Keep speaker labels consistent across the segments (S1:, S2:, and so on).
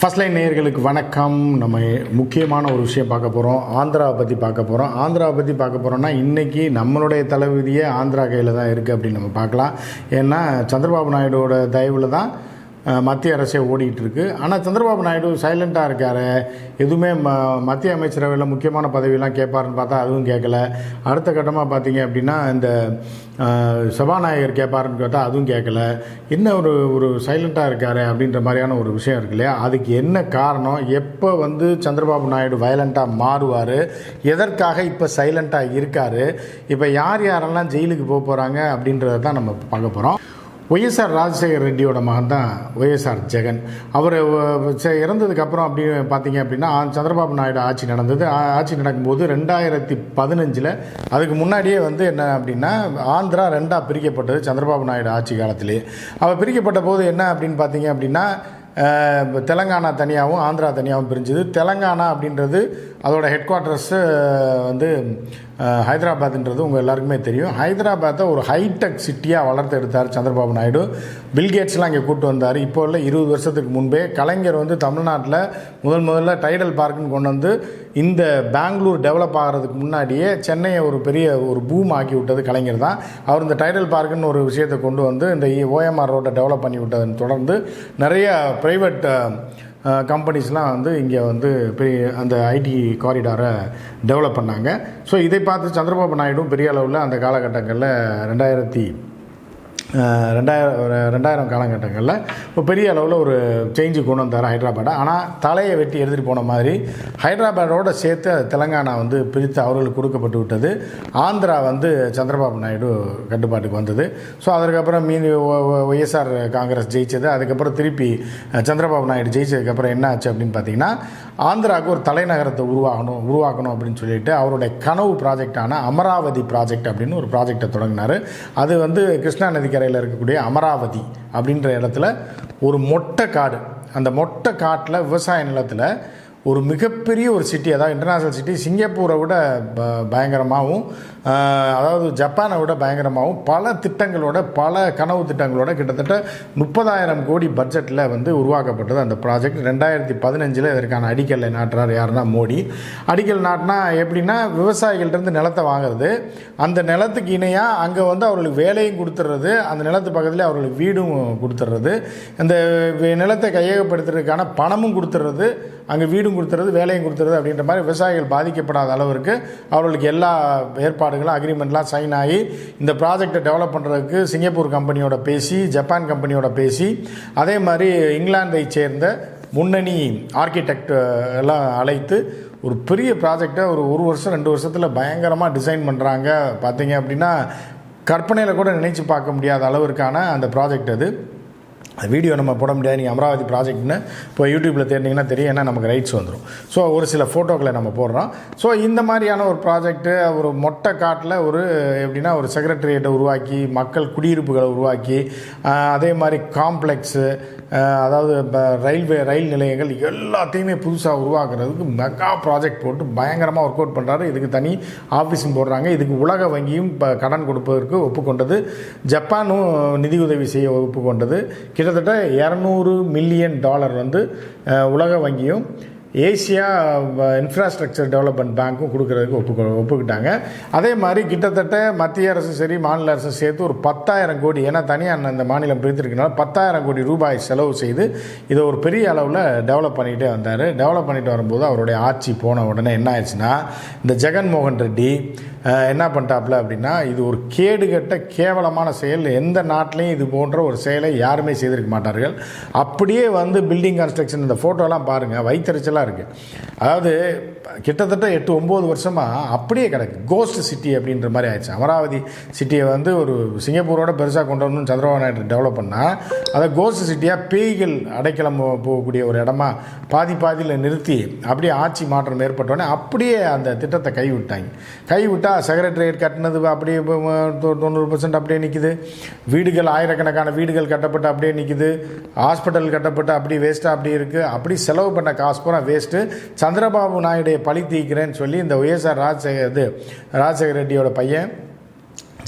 S1: First line நேயர்களுக்கு வணக்கம். நம்ம முக்கியமான ஒரு விஷயம் பார்க்க போகிறோம் ஆந்திராவை பற்றி பார்க்க போகிறோம் ஆந்திராவை பற்றி பார்க்க போகிறோம்னா இன்றைக்கி நம்மளுடைய தலைவிதியே ஆந்திரா கையில் தான் இருக்குது அப்படின்னு நம்ம பார்க்கலாம். ஏன்னா சந்திரபாபு நாயுடுவோட தயவில் தான் மத்திய அரசே ஓடிட்டு ஆனால் சந்திரபாபு நாயுடு சைலண்ட்டாக இருக்கார். எதுவுமே ம மத்திய அமைச்சரவையில் முக்கியமான பதவியெல்லாம் கேட்பாருன்னு பார்த்தா அதுவும் கேட்கல. அடுத்த கட்டமாக பார்த்தீங்க அப்படின்னா இந்த சபாநாயகர் கேட்பாருன்னு கேட்டால் அதுவும் கேட்கல. என்ன ஒரு ஒரு சைலண்ட்டாக இருக்கார் அப்படின்ற மாதிரியான ஒரு விஷயம் இருக்கு இல்லையா? அதுக்கு என்ன காரணம்? எப்போ வந்து சந்திரபாபு நாயுடு வயலண்ட்டாக மாறுவார்? எதற்காக இப்போ சைலண்ட்டாக இருக்கார்? இப்போ யார் யாரெல்லாம் ஜெயிலுக்கு போக போகிறாங்க அப்படின்றத தான் நம்ம பார்க்க போகிறோம் ஒய்எஸ்ஆர் ராஜசேகர் ரெட்டியோட மகன் தான் ஒய்எஸ்ஆர் ஜெகன். அவர் இறந்ததுக்கப்புறம் அப்படி பார்த்தீங்க அப்படின்னா சந்திரபாபு நாயுடு ஆட்சி நடந்தது. ஆட்சி நடக்கும்போது ரெண்டாயிரத்தி பதினஞ்சில் அதுக்கு முன்னாடியே வந்து என்ன அப்படின்னா ஆந்திரா ரெண்டாக பிரிக்கப்பட்டது சந்திரபாபு நாயுடு ஆட்சி காலத்திலே அவர் பிரிக்கப்பட்ட போது என்ன அப்படின்னு பார்த்தீங்க அப்படின்னா தெலங்கானா தனியாகவும் ஆந்திரா தனியாகவும் பிரிஞ்சுது. தெலங்கானா அப்படின்றது அதோட ஹெட் குவார்ட்டர்ஸு வந்து ஹைதராபாத்ன்றது உங்கள் எல்லாருக்குமே தெரியும். ஹைதராபாத்தை ஒரு ஹைடெக் சிட்டியாக வளர்த்து எடுத்தார் சந்திரபாபு நாயுடு. பில்கேட்ஸ்லாம் இங்கே கூட்டு வந்தார். இப்போ உள்ள இருபது வருஷத்துக்கு முன்பே கலைஞர் வந்து தமிழ்நாட்டில் முதல் முதல்ல டைடல் பார்க்குன்னு கொண்டு வந்து இந்த பெங்களூர் டெவலப் ஆகிறதுக்கு முன்னாடியே சென்னையை ஒரு பெரிய ஒரு பூம் ஆக்கி விட்டது கலைஞர் தான். அவர் இந்த டைடல் பார்க்குன்னு ஒரு விஷயத்தை கொண்டு வந்து இந்த ஓஎம்ஆர் ரோட்டை டெவலப் பண்ணி விட்டதன் தொடர்ந்து நிறைய ப்ரைவேட் கம்பெனிஸ்லாம் வந்து இங்கே வந்து பெரிய அந்த ஐடி காரிடாரை டெவலப் பண்ணாங்க. ஸோ இதை பார்த்து சந்திரபாபு நாயுடும் பெரிய அளவில் அந்த காலகட்டங்களில் ரெண்டாயிரத்தி ரெண்டாயிரம் ஒரு ரெண்டாயிரம் காலகட்டங்களில் இப்போ பெரிய அளவில் ஒரு சேஞ்சு கொண்டு வந்தார் ஹைதராபாடை ஆனால் தலையை வெட்டி எடுத்துகிட்டு போன மாதிரி ஹைதராபாடோடு சேர்த்து அது தெலங்கானா வந்து பிரித்து அவர்களுக்கு கொடுக்கப்பட்டு விட்டது. ஆந்திரா வந்து சந்திரபாபு நாயுடு கட்டுப்பாட்டுக்கு வந்தது. ஸோ அதுக்கப்புறம் மீதி ஒய்எஸ்ஆர் காங்கிரஸ் ஜெயித்தது அதுக்கப்புறம் திருப்பி சந்திரபாபு நாயுடு ஜெயிச்சதுக்கப்புறம் என்ன ஆச்சு அப்படின்னு பார்த்தீங்கன்னா ஆந்திராவுக்கு ஒரு தலைநகரத்தை உருவாகணும் உருவாக்கணும் அப்படின்னு சொல்லிட்டு அவருடைய கனவு ப்ராஜெக்டான அமராவதி ப்ராஜெக்ட் அப்படின்னு ஒரு ப்ராஜெக்டை தொடங்கினார். அது வந்து கிருஷ்ணா நதிக்கரையில் இருக்கக்கூடிய அமராவதி அப்படின்ற இடத்துல ஒரு மொட்டை காடு. அந்த மொட்டை காட்டில் விவசாய நிலத்தில் ஒரு மிகப்பெரிய ஒரு சிட்டி அதாவது இன்டர்நேஷ்னல் சிட்டி சிங்கப்பூரை விட ப- பயங்கரமாகவும் அதாவது ஜப்பானை விட பயங்கரமாகவும் பல திட்டங்களோட பல கனவு திட்டங்களோட கிட்டத்தட்ட முப்பதாயிரம் கோடி பட்ஜெட்டில் வந்து உருவாக்கப்பட்டது அந்த ப்ராஜெக்ட் ரெண்டாயிரத்தி பதினஞ்சில் இதற்கான அடிக்கல்லை நாட்டுறார் யாருன்னா மோடி. அடிக்கல் நாட்டினா எப்படின்னா விவசாயிகள்கிட்டருந்து நிலத்தை வாங்குறது. அந்த நிலத்துக்கு இணையாக அங்கே வந்து அவர்களுக்கு வேலையும் கொடுத்துட்றது அந்த நிலத்து பக்கத்தில் அவர்களுக்கு வீடும் கொடுத்துட்றது அந்த நிலத்தை கையகப்படுத்துறதுக்கான பணமும் கொடுத்துட்றது அங்கே வீடும் கொடுத்துறது வேலையும் கொடுத்துறது அப்படின்ற மாதிரி விவசாயிகள் பாதிக்கப்படாத அளவிற்கு அவர்களுக்கு எல்லா ஏற்பாடுகளும் அக்ரிமெண்ட்லாம் சைன் ஆகி இந்த ப்ராஜெக்டை டெவலப் பண்ணுறதுக்கு சிங்கப்பூர் கம்பெனியோட பேசி ஜப்பான் கம்பெனியோட பேசி அதே மாதிரி இங்கிலாந்தை சேர்ந்த முன்னணி ஆர்கிடெக்ட் எல்லாம் அழைத்து ஒரு பெரிய ப்ராஜெக்டை ஒரு ஒரு வருஷம் ரெண்டு வருஷத்தில் பயங்கரமாக டிசைன் பண்ணுறாங்க பார்த்தீங்க அப்படின்னா கற்பனையில் கூட நினைச்சு பார்க்க முடியாத அளவிற்கான அந்த ப்ராஜெக்ட் அது அது. வீடியோ நம்ம போட முடியாது. நீங்கள் அமராவதி ப்ராஜெக்ட்னு இப்போ யூடியூப்பில் தேடினீங்கன்னா தெரியும். ஏன்னா நமக்கு ரைட்ஸ் வந்துடும் ஸோ ஒரு சில ஃபோட்டோக்களை நம்ம போடுறோம். ஸோ இந்த மாதிரியான ஒரு ப்ராஜெக்ட்டு ஒரு மொட்டை காட்டில் ஒரு எப்படின்னா ஒரு செக்ரட்டரியேட்டை உருவாக்கி மக்கள் குடியிருப்புகளை உருவாக்கி அதே மாதிரி காம்ப்ளெக்ஸு அதாவது இப்போ ரயில்வே ரயில் நிலையங்கள் எல்லாத்தையுமே புதுசாக உருவாக்குறதுக்கு மெகா ப்ராஜெக்ட் போட்டு பயங்கரமாக ஒர்க் அவுட் பண்ணுறாரு இதுக்கு தனி ஆஃபீஸும் போடுறாங்க. இதுக்கு உலக வங்கியும் இப்போ கடன் கொடுப்பதற்கு ஒப்புக்கொண்டது. ஜப்பானும் நிதியுதவி செய்ய ஒப்புக்கொண்டது. கிட்டத்தட்ட இரநூறு மில்லியன் டாலர் வந்து உலக வங்கியும் ஏசியா இன்ஃப்ராஸ்ட்ரக்சர் டெவலப்மெண்ட் பேங்க்கும் கொடுக்கறதுக்கு ஒப்பு ஒப்புக்கிட்டாங்க. அதே மாதிரி கிட்டத்தட்ட மத்திய அரசும் சரி மாநில அரசும் சேர்த்து ஒரு பத்தாயிரம் கோடி ஏன்னா தனியாக இந்த மாநிலம் பிரித்திருக்கனால பத்தாயிரம் கோடி ரூபாய் செலவு செய்து இதை ஒரு பெரிய அளவில் டெவலப் பண்ணிகிட்டே வந்தார். டெவலப் பண்ணிட்டு வரும்போது அவருடைய ஆட்சி போன உடனே என்ன ஆயிடுச்சுன்னா இந்த ஜெகன்மோகன் ரெட்டி என்ன பண்ணிட்டாப்புல அப்படின்னா இது ஒரு கேடுகட்ட கேவலமான செயல். எந்த நாட்டிலையும் இது போன்ற ஒரு செயலை யாருமே செய்திருக்க மாட்டார்கள். அப்படியே வந்து பில்டிங் கன்ஸ்ட்ரக்ஷன் இந்த ஃபோட்டோலாம் பாருங்கள் வைத்தறிச்சலாக இருக்குது அதாவது கிட்டத்தட்ட எட்டு ஒம்பது வருஷமாக அப்படியே கிடக்கு. கோஸ்ட் சிட்டி அப்படின்ற மாதிரி ஆயிடுச்சு. அமராவதி சிட்டியை வந்து ஒரு சிங்கப்பூரோட பெருசாக கொண்டு வரணும்னு சந்திரபாபு நாயுடு டெவலப் பண்ணால் அதை கோஸ்ட் சிட்டியாக பேய்கள் அடைக்கலம் போகக்கூடிய ஒரு இடமா பாதி பாதியில் நிறுத்தி அப்படியே ஆட்சி மாற்றம் ஏற்பட்டோடனே அப்படியே அந்த திட்டத்தை கைவிட்டாங்க. கைவிட்டால் செக்ரட்டரியேட் கட்டினது அப்படியே தொண்ணூறு பர்சன்ட் அப்படியே நிற்கிது வீடுகள் ஆயிரக்கணக்கான வீடுகள் கட்டப்பட்டு அப்படியே நிற்கிது ஹாஸ்பிட்டல் கட்டப்பட்டு அப்படி வேஸ்ட்டாக அப்படி இருக்குது அப்படி செலவு பண்ண காசு பூரா வேஸ்ட்டு சந்திரபாபு நாயுடைய பழி தீக்கிறேன்னு சொல்லி இந்த ஒய்எஸ்ஆர் ராஜசேகர் இது ராஜசேகர் ரெட்டியோட பையன்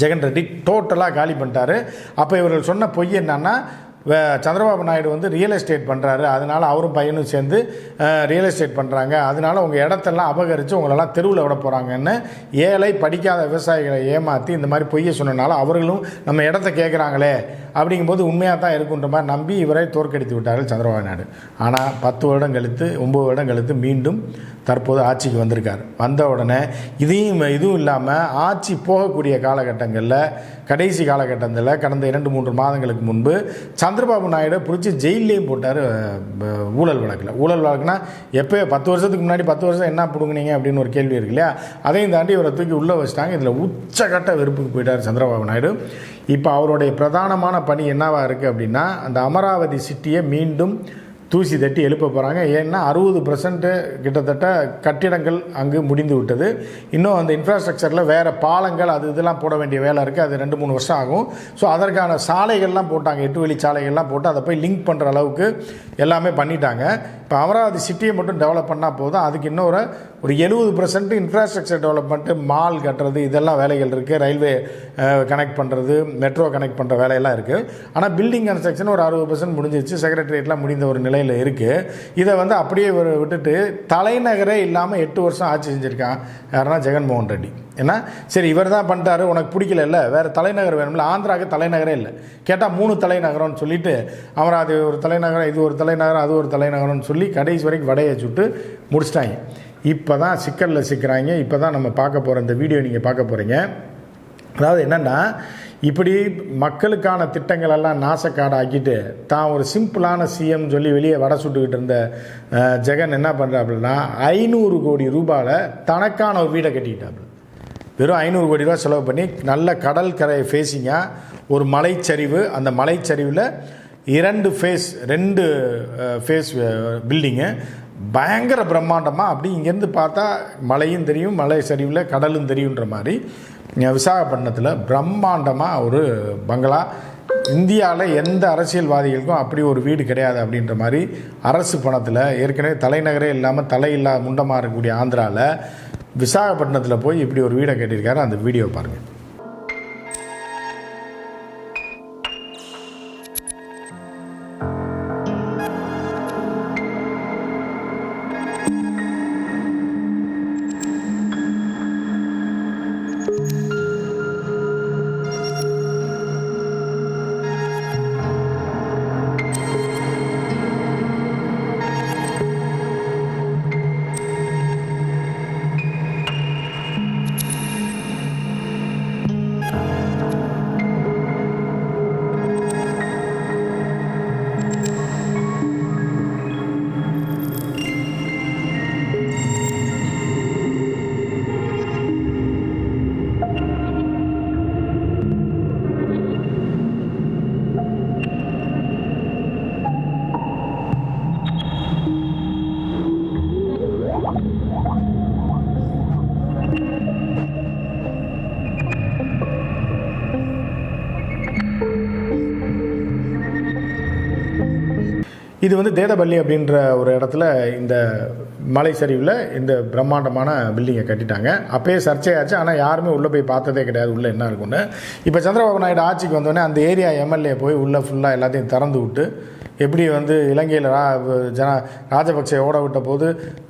S1: ஜெகன் ரெட்டி டோட்டலாக காலி பண்ணிட்டாரு. அப்போ இவர்கள் சொன்ன பொய் என்னன்னா சந்திரபாபு நாயுடு வந்து ரியல் எஸ்டேட் பண்ணுறாரு அதனால் அவரும் பையனும் சேர்ந்து ரியல் எஸ்டேட் பண்ணுறாங்க அதனால் உங்கள் இடத்தெல்லாம் அபகரித்து உங்களெல்லாம் தெருவில் விட போகிறாங்கன்னு ஏழை படிக்காத விவசாயிகளை ஏமாற்றி இந்த மாதிரி பொய்யை சொன்னனால அவர்களும் நம்ம இடத்த கேட்குறாங்களே அப்படிங்கும்போது உண்மையாக தான் இருக்குன்ற மாதிரி நம்பி இவரை தோற்கடித்து விட்டார்கள் சந்திரபாபு நாயுடு. ஆனால் பத்து வருடம் கழித்து ஒம்பது வருடம் கழித்து மீண்டும் தற்போது ஆட்சிக்கு வந்திருக்கார். வந்த உடனே இதையும் இதுவும் இல்லாமல் ஆட்சி போகக்கூடிய காலகட்டங்களில் கடைசி காலகட்டத்தில் கடந்த இரண்டு மூன்று மாதங்களுக்கு முன்பு சந்திரபாபு நாயுடு பிடிச்சி ஜெயிலையும் போட்டார் ஊழல் வழக்கில். ஊழல் வழக்குனா எப்போ பத்து வருஷத்துக்கு முன்னாடி பத்து வருஷம் என்ன பிடுங்குனீங்க அப்படின்னு ஒரு கேள்வி இருக்கு இல்லையா? அதையும் தாண்டி இவரை தூக்கி உள்ளே வச்சிட்டாங்க. இதில் உச்சகட்ட வெறுப்புக்கு போயிட்டார் சந்திரபாபு நாயுடு. இப்போ அவருடைய பிரதானமான பணி என்னவாக இருக்குது அப்படின்னா அந்த அமராவதி சிட்டியை மீண்டும் தூசி தட்டி எழுப்ப போகிறாங்க ஏன்னா அறுபது பர்சன்ட்டு கிட்டத்தட்ட கட்டிடங்கள் அங்கு முடிந்து விட்டது. இன்னும் அந்த இன்ஃப்ராஸ்ட்ரக்சரில் வேறு பாலங்கள் அது இதெல்லாம் போட வேண்டிய வேலை இருக்குது அது ரெண்டு மூணு வருஷம் ஆகும். ஸோ அதற்கான சாலைகள்லாம் போட்டாங்க. எட்டு வழி சாலைகள்லாம் போட்டு அதை போய் லிங்க் பண்ணுற அளவுக்கு எல்லாமே பண்ணிட்டாங்க. இப்போ அமராவதி சிட்டியை மட்டும் டெவலப் பண்ணால் போதும். அதுக்கு இன்னொரு ஒரு எழுபது பர்சன்ட் இன்ஃப்ராஸ்ட்ரக்சர் டெவலப்மெண்ட்டு மால் கட்டுறது இதெல்லாம் வேலைகள் இருக்குது ரயில்வே கனெக்ட் பண்ணுறது மெட்ரோ கனெக்ட் பண்ணுற வேலையெல்லாம் இருக்குது ஆனால் பில்டிங் கன்ஸ்ட்ரக்ஷன் ஒரு அறுபது பர்சன்ட் முடிஞ்சிச்சு செக்ரட்டரியேட்லாம் முடிந்த ஒரு நிலையில் இருக்குது இதை வந்து அப்படியே விட்டுட்டு தலைநகரே இல்லாமல் எட்டு வருஷம் ஆட்சி செஞ்சுருக்கான் யாருன்னா ஜெகன்மோகன் ரெட்டி. ஏன்னா சரி இவர் தான் பண்ணிட்டாரு உனக்கு பிடிக்கல இல்லை வேறு தலைநகர் வேணும்ல. ஆந்திராவுக்கு தலைநகரே இல்லை. கேட்டால் மூணு தலைநகரம்னு சொல்லிட்டு அமராவதி ஒரு தலைநகரம் இது ஒரு தலைநகரம் அது ஒரு தலைநகரம்னு சொல்லி கடைசி வரைக்கும் வடையை சுட்டு முடிச்சிட்டாங்க. இப்போ தான் சிக்கலில் சிக்கிறாங்க. இப்போ தான் நம்ம பார்க்க போகிற இந்த வீடியோ நீங்கள் பார்க்க போகிறீங்க அதாவது என்னென்னா இப்படி மக்களுக்கான திட்டங்கள் எல்லாம் நாசக்காடாக்கிட்டு தான் ஒரு சிம்பிளான சிஎம் சொல்லி வெளியே வடை சுட்டுக்கிட்டு இருந்த ஜெகன் என்ன பண்ணுறாப்புலனா ஐநூறு கோடி ரூபாயில் தனக்கான ஒரு வீடை கட்டிக்கிட்டாப்புல. வெறும் ஐநூறு கோடி ரூபா செலவு பண்ணி நல்ல கடல் கரையை ஃபேஸிங்காக ஒரு மலைச்சரிவு அந்த மலைச்சரிவில் இரண்டு ஃபேஸ் ரெண்டு ஃபேஸ் பில்டிங்கு பயங்கர பிரம்மாண்டமாக அப்படி இங்கேருந்து பார்த்தா மலையும் தெரியும் மலை சரிவில் கடலும் தெரியுன்ற மாதிரி. விசாகப்பட்டினத்தில் பிரம்மாண்டமாக ஒரு பங்களா. இந்தியாவில் எந்த அரசியல்வாதிகளுக்கும் அப்படி ஒரு வீடு கிடையாது அப்படின்ற மாதிரி அரசு பணத்தில் ஏற்கனவே தலைநகரே இல்லாமல் தலையில்லா முண்டமாக இருக்கக்கூடிய ஆந்திராவில் விசாகப்பட்டினத்தில் போய் இப்படி ஒரு வீடை கட்டியிருக்காரு அந்த வீடியோ பாருங்கள் இது வந்து தேதபள்ளி அப்படின்ற ஒரு இடத்துல இந்த மலை சரிவில் இந்த பிரம்மாண்டமான பில்டிங்கை கட்டிட்டாங்க. அப்பயே சர்ச்சையாச்சு ஆனால் யாருமே உள்ளே போய் பார்த்ததே கிடையாது. உள்ளே என்ன இருக்குன்னு இப்போ சந்திரபாபு நாயுடு ஆட்சிக்கு வந்தோடனே அந்த ஏரியா எம்எல்ஏ போய் உள்ளே ஃபுல்லாக எல்லாத்தையும் திறந்து விட்டு எப்படி வந்து இலங்கையில் ரா ஜன ராஜபக்சே ஓட விட்ட போது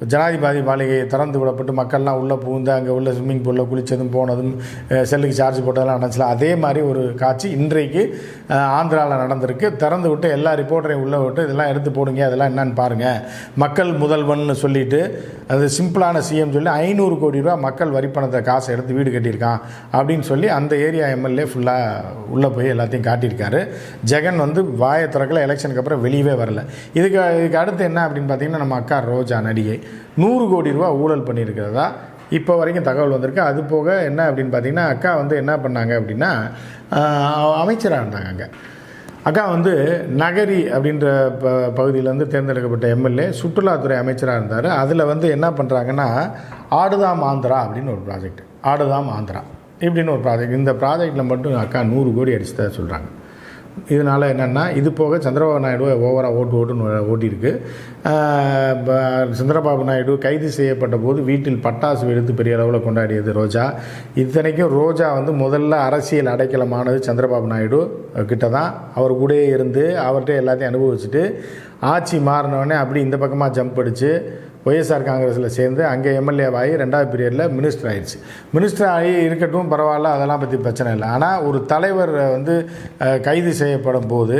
S1: ஜனாதிபதி மாளிகையை திறந்து விடப்பட்டு மக்கள்லாம் உள்ளே புகுந்து அங்கே உள்ள ஸ்விம்மிங் பூலில் குளித்ததும் போனதும் செல்லுக்கு சார்ஜ் போட்டதெல்லாம் நடந்துச்சுல அதே மாதிரி ஒரு காட்சி இன்றைக்கு ஆந்திராவில் நடந்திருக்கு. திறந்து விட்டு எல்லா ரிப்போர்ட்டரையும் உள்ளே விட்டு இதெல்லாம் எடுத்து போடுங்க அதெல்லாம் என்னன்னு பாருங்கள் மக்கள் முதல்வன் சொல்லிட்டு அது சிம்பிளான சிஎம் சொல்லி ஐநூறு கோடி ரூபா மக்கள் வரிப்பணத்தை காசை எடுத்து வீடு கட்டியிருக்கான் அப்படின்னு சொல்லி அந்த ஏரியா எம்எல்ஏ ஃபுல்லாக உள்ளே போய் எல்லாத்தையும் காட்டியிருக்காரு. ஜெகன் வந்து வாய திறக்கல எலெக்ஷனுக்கு அப்புறம் வெளியவே வரல. இதுக்கு இதுக்கு அடுத்து என்ன அப்படின்னு பார்த்தீங்கன்னா நம்ம அக்கா ரோஜா நடிகை. நூறு கோடி ரூபா ஊழல் பண்ணியிருக்கிறதா? இப்போ வரைக்கும் தகவல் வந்திருக்கு. அது போக என்ன அப்படின்னு பார்த்தீங்கன்னா அக்கா வந்து என்ன பண்ணாங்க அப்படின்னா அமைச்சராக இருந்தாங்க அங்கே. அக்கா வந்து நகரி அப்படின்ற ப பகுதியிலேருந்து தேர்ந்தெடுக்கப்பட்ட எம்எல்ஏ சுற்றுலாத்துறை அமைச்சராக இருந்தார். அதில் வந்து என்ன பண்ணுறாங்கன்னா ஆடுதாம் ஆந்திரா அப்படின்னு ஒரு ப்ராஜெக்ட் ஆடுதாம் ஆந்திரா. இப்படின்னு ஒரு ப்ராஜெக்ட் இந்த ப்ராஜெக்டில் மட்டும் அக்கா நூறு கோடி அடிச்சதா சொல்கிறாங்க இதனால் என்னென்னா இது போக சந்திரபாபு நாயுடு ஓவராக ஓட்டு ஓட்டுன்னு ஓட்டியிருக்கு. சந்திரபாபு நாயுடு கைது செய்யப்பட்ட போது வீட்டில் பட்டாசு வெடித்து பெரிய அளவில் கொண்டாடியது ரோஜா. இத்தனைக்கும் ரோஜா வந்து முதல்ல அரசியல் அடைக்கலமானது சந்திரபாபு நாயுடு கிட்ட தான் அவர் கூடயே இருந்து அவர்கிட்ட எல்லாத்தையும் அனுபவிச்சுட்டு ஆட்சி மாறினோடனே அப்படி இந்த பக்கமாக ஜம்ப் அடித்து ஒய்எஸ்ஆர் காங்கிரஸில் சேர்ந்து அங்கே எம்எல்ஏவாகி ரெண்டாவது பீரியடில் மினிஸ்டர் ஆயிடுச்சு. மினிஸ்டர் ஆகி இருக்கட்டும் பரவாயில்ல அதெல்லாம் பற்றி பிரச்சனை இல்லை. ஆனால் ஒரு தலைவர் வந்து கைது செய்யப்படும் போது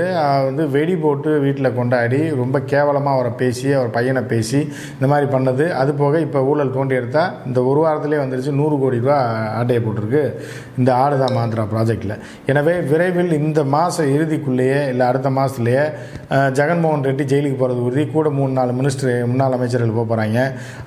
S1: வந்து வெடி போட்டு வீட்டில் கொண்டாடி ரொம்ப கேவலமாக அவரை பேசி அவர் பையனை பேசி இந்த மாதிரி பண்ணது. அது போக இப்போ ஊழல் தோண்டி எடுத்தால் இந்த ஒரு வாரத்திலே வந்துருச்சு நூறு கோடி ரூபா ஆட்டையை போட்டிருக்கு இந்த ஆடுதா மாந்திரா ப்ராஜெக்டில் எனவே விரைவில் இந்த மாத இறுதிக்குள்ளேயே இல்லை அடுத்த மாதத்துலேயே ஜெகன்மோகன் ரெட்டி ஜெயிலுக்கு போகிறது உறுதி. கூட மூணு நாலு மினிஸ்டர் முன்னாள் அமைச்சர்கள் போகிறாங்க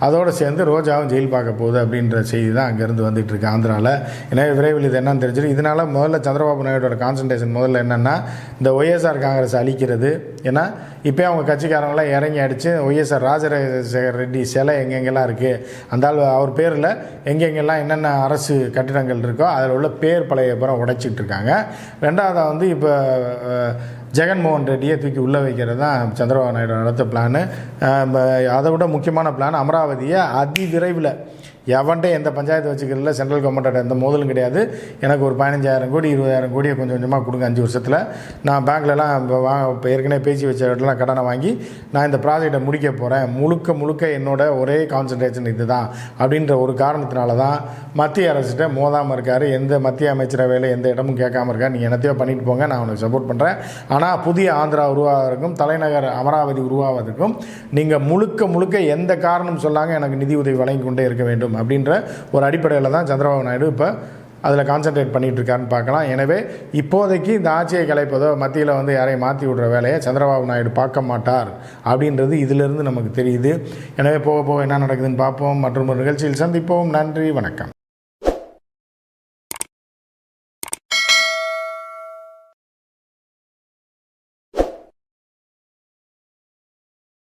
S1: அதோடு சேர்ந்து ரோஜாவும் ஜெயில் பார்க்க போகுது அப்படின்ற செய்தி தான் அங்கேருந்து வந்துட்டு இருக்கு ஆந்திராவில் எனவே விரைவில் இது என்னன்னு தெரிஞ்சிடும். இதனால் முதல்ல சந்திரபாபு நாயுடோட கான்சன்ட்ரேஷன் முதல்ல என்னென்னா இந்த ஒய்எஸ்ஆர் காங்கிரஸ் அழிக்கிறது. ஏன்னா இப்போ அவங்க கட்சிக்காரங்களாம் இறங்கி அடித்து ஒய்எஸ்ஆர் ராஜராஜசேகர் ரெட்டி சிலை எங்கெங்கெல்லாம் இருக்குது அந்த அவர் பேரில் எங்கெங்கெல்லாம் என்னென்ன அரசு கட்டிடங்கள் இருக்கோ அதில் உள்ள பேர் பழைய புறம் உடைச்சிட்டு இருக்காங்க. ரெண்டாவதாக வந்து இப்போ ஜெகன்மோகன் ரெட்டியை தூக்கி உள்ளே வைக்கிறது தான் சந்திரபாபு நாயுடு அடுத்த பிளானு அதை விட முக்கியமான பிளான் அமராவதியை அதி விரைவில் எவன்ட்டே எந்த பஞ்சாயத்து வச்சுக்கிறதுல சென்ட்ரல் கவர்மெண்ட்டோட எந்த மோதலும் கிடையாது. எனக்கு ஒரு பதினஞ்சாயிரம் கோடி இருபதாயிரம் கோடியை கொஞ்சம் கொஞ்சமாக கொடுங்க அஞ்சு வருஷத்தில். நான் பேங்க்லலாம் இப்போ வா இப்போ ஏற்கனவே பேசி வச்ச இடத்துல கடனை வாங்கி நான் இந்த ப்ராஜெக்டை முடிக்க போகிறேன் முழுக்க முழுக்க என்னோட ஒரே கான்சன்ட்ரேஷன் இது தான் அப்படின்ற ஒரு காரணத்தினால தான் மத்திய அரசுகிட்ட மோதாமல் இருக்கார். எந்த மத்திய அமைச்சரவையில் எந்த இடமும் கேட்காம இருக்கா நீங்கள் என்னத்தையோ பண்ணிட்டு போங்க நான் உனக்கு சப்போர்ட் பண்ணுறேன் ஆனால் புதிய ஆந்திரா உருவாவதற்கும் தலைநகர் அமராவதி உருவாவதற்கும் நீங்கள் முழுக்க முழுக்க எந்த காரணம் சொல்லாங்க எனக்கு நிதி உதவி வழங்கி கொண்டே இருக்க வேண்டும். அப்படின்ற ஒரு அடிப்படையில் தான் சந்திரபாபு நாயுடு இப்போ அதில் கான்சென்ட்ரேட் பண்ணிகிட்டு இருக்காருன்னு பார்க்கலாம். எனவே இப்போதைக்கு இந்த ஆட்சியை கலைப்பதோ மத்தியில் வந்து யாரையும் மாற்றி விடுற வேலையை சந்திரபாபு நாயுடு பார்க்க மாட்டார் அப்படின்றது இதிலிருந்து நமக்கு தெரியுது. எனவே போக போக என்ன நடக்குதுன்னு பார்ப்போம். மற்றும் ஒரு நிகழ்ச்சியில் சந்திப்போம். நன்றி வணக்கம்.